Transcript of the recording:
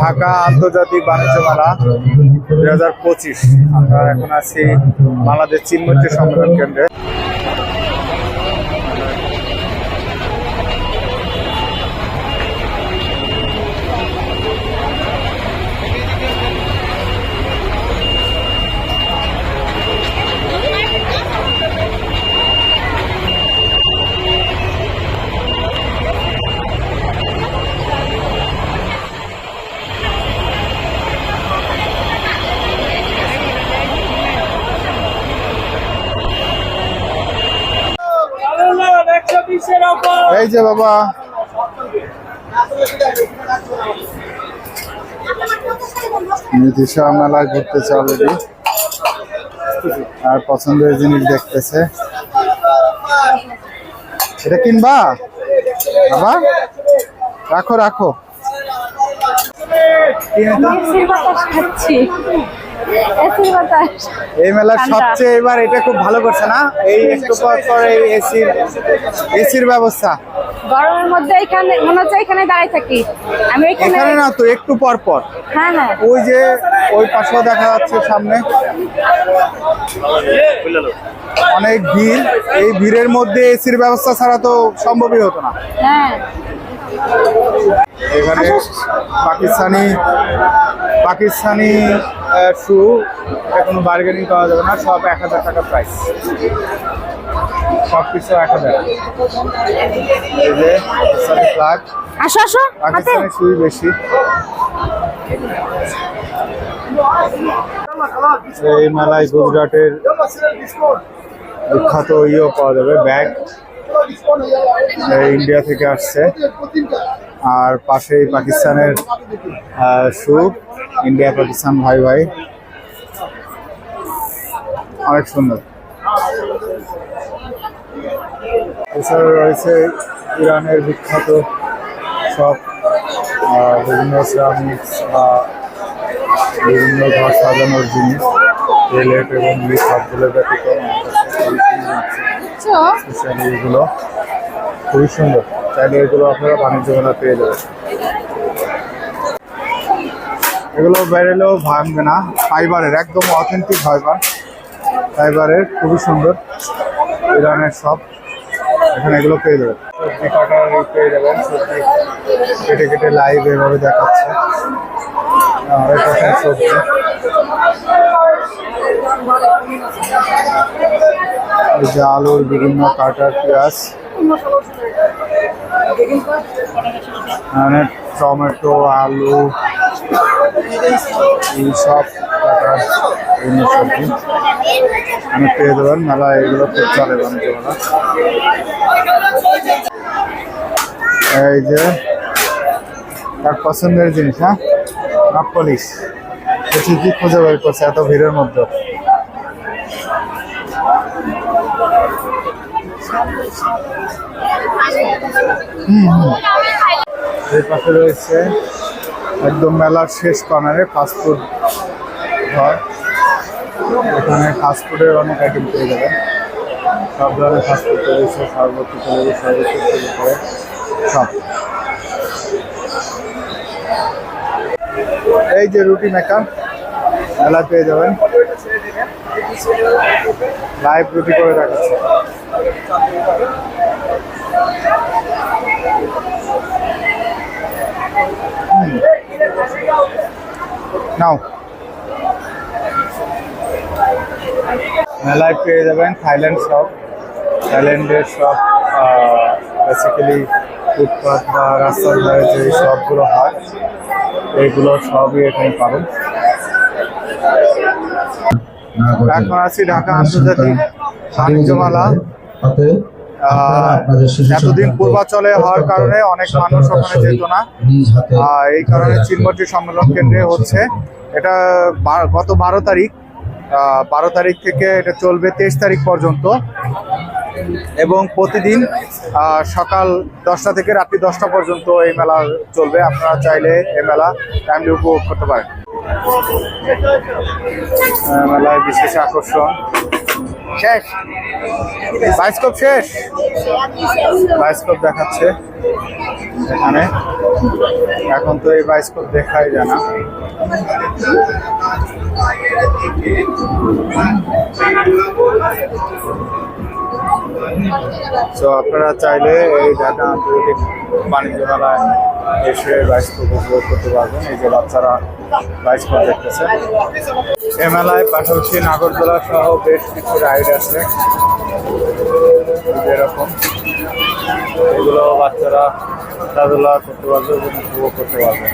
ঢাকা আন্তর্জাতিক বাণিজ্য মেলা দুই হাজার পঁচিশ। আমরা এখন আছি বাংলাদেশ চিনমৈত্রী সম্মেলন কেন্দ্রে। এই যে বাবা। নীতিশা মেলায় ঘুরতেছে অলরেডি আর পছন্দের জিনিস দেখতেছে। এটা কিনবা? বাবা, রাখো রাখো। এই মেলার সবচেয়ে এবার এটা খুব ভালো করছে না? এই একটু পর পর এই এসির এসির ব্যবস্থা। গরমের মধ্যে এখানে মনে হচ্ছে এখানে থাকি। আমি এখানে এখানে না তো একটু পর পর। হ্যাঁ হ্যাঁ। ওই যে ওই পাশেও দেখা যাচ্ছে সামনে। অনেক ভিড়। এই ভিড়ের মধ্যে এসির ব্যবস্থা ছাড়া তো সম্ভবই হতো না। হ্যাঁ। এখানে পাকিস্তানি পাকিস্তানি শু কোনো বার্গেনিং পাওয়া যাবে না সব এক হাজার টাকা প্রাইস সব কিছু এক হাজার। এই যে পাকিস্তানি ফ্লাগ পাকিস্তানি শুই বেশি। এই মেলায় গুজরাটের বিখ্যাত ইয়েও পাওয়া যাবে ব্যাগ ইন্ডিয়া থেকে আসছে। আর পাশেই পাকিস্তানের শু ইন্ডিয়া, পাকিস্তান, ভাই ভাই। অনেক সুন্দর। এছাড়া রয়েছে ইরানের বিখ্যাত সব বিভিন্ন সিরামিক্স বা বিভিন্ন ঘর সাজানোর জিনিস রেলেট এবং সবগুলো ব্যতীত আমার কাছে খুবই সুন্দর এগুলো খুবই সুন্দর। চাইলে এগুলো আপনারা বাণিজ্য মেলা পেয়ে যাবেন। এগুলো বেরেলেও ভাঙবে না। ফাইবারের একদম অথেন্টিক ফাইবার ফাইবারের খুবই সুন্দর। ইরানের সব এখানে এগুলো পেয়ে যাবেন। সবজি কাটার পেয়ে যাবেন। সবজি কেটে কেটে লাইভ এভাবে দেখাচ্ছে। সবজি। এই যে আলুর বিভিন্ন কাটার পেঁয়াজ মানে টমেটো, আলু, এই সব বিভিন্ন সবজি। আমি পেয়ে দেবেন মেলা এগুলো খুব চলে এই যে তার পছন্দের জিনিস হ্যাঁ? পলিশ। দেখি কি খুঁজে বের করছে, এত ভিড়ের মধ্যে। পাশে রয়েছে একদম মেলার শেষ কর্নারে ফাস্টফুড ঘর। এখানে ফাস্টফুডের অনেক আইটেম পেয়ে যাবেন। সব ধরনের ফাস্টফুড রয়েছে, সর্বোচ্চ তৈরি সর্বোচ্চ তৈরি করে সব এই যে রুটি মেকার মেলা পেয়ে যাবেন। লাইভ রুটি করে দেখাচ্ছে। নাও। মেলায় পেয়ে যাবেন থাইল্যান্ড শপ। থাইল্যান্ডের সব বেসিক্যালি ফুটপাথ বা রাস্তার ধারে যে শপগুলো হয় এইগুলো সবই এখানে পাবেন। এখন আছি ঢাকা আন্তর্জাতিক বাণিজ্য মেলা এতদিন পূর্বাচলে হওয়ার কারণে অনেক মানুষ ওখানে যেত না। এই কারণে চিনমটি সম্মেলন কেন্দ্রে হচ্ছে। এটা গত বারো তারিখ আহ, বারো তারিখ থেকে এটা চলবে তেইশ তারিখ পর্যন্ত। এবং প্রতিদিন সকাল দশটা থেকে রাত্রি দশটা পর্যন্ত এই মেলা চলবে। আপনারা চাইলে এই মেলা টাইমলি উপভোগ করতে পারেন। মেলায় বিশেষ আকর্ষণ। শেষ! বাইস্কোপ শেষ! বাইস্কোপ দেখাচ্ছে এখানে। এখন তো এই বাইস্কোপ দেখাই যায় না। তো আপনারা চাইলে এই ঢাকা আন্তর্জাতিক বাণিজ্য মেলায় এসে বায়োস্কোপ উপভোগ করতে পারবেন। এই যে বাচ্চারা বায়োস্কোপ দেখতেছে এ মেলায় পাশাপাশি নাগরদোলা সহ বেশ কিছু রাইড আছে। এরকম এগুলো বাচ্চারা খেলাধুলা করতে পারবে এবং উপভোগ করতে পারবে।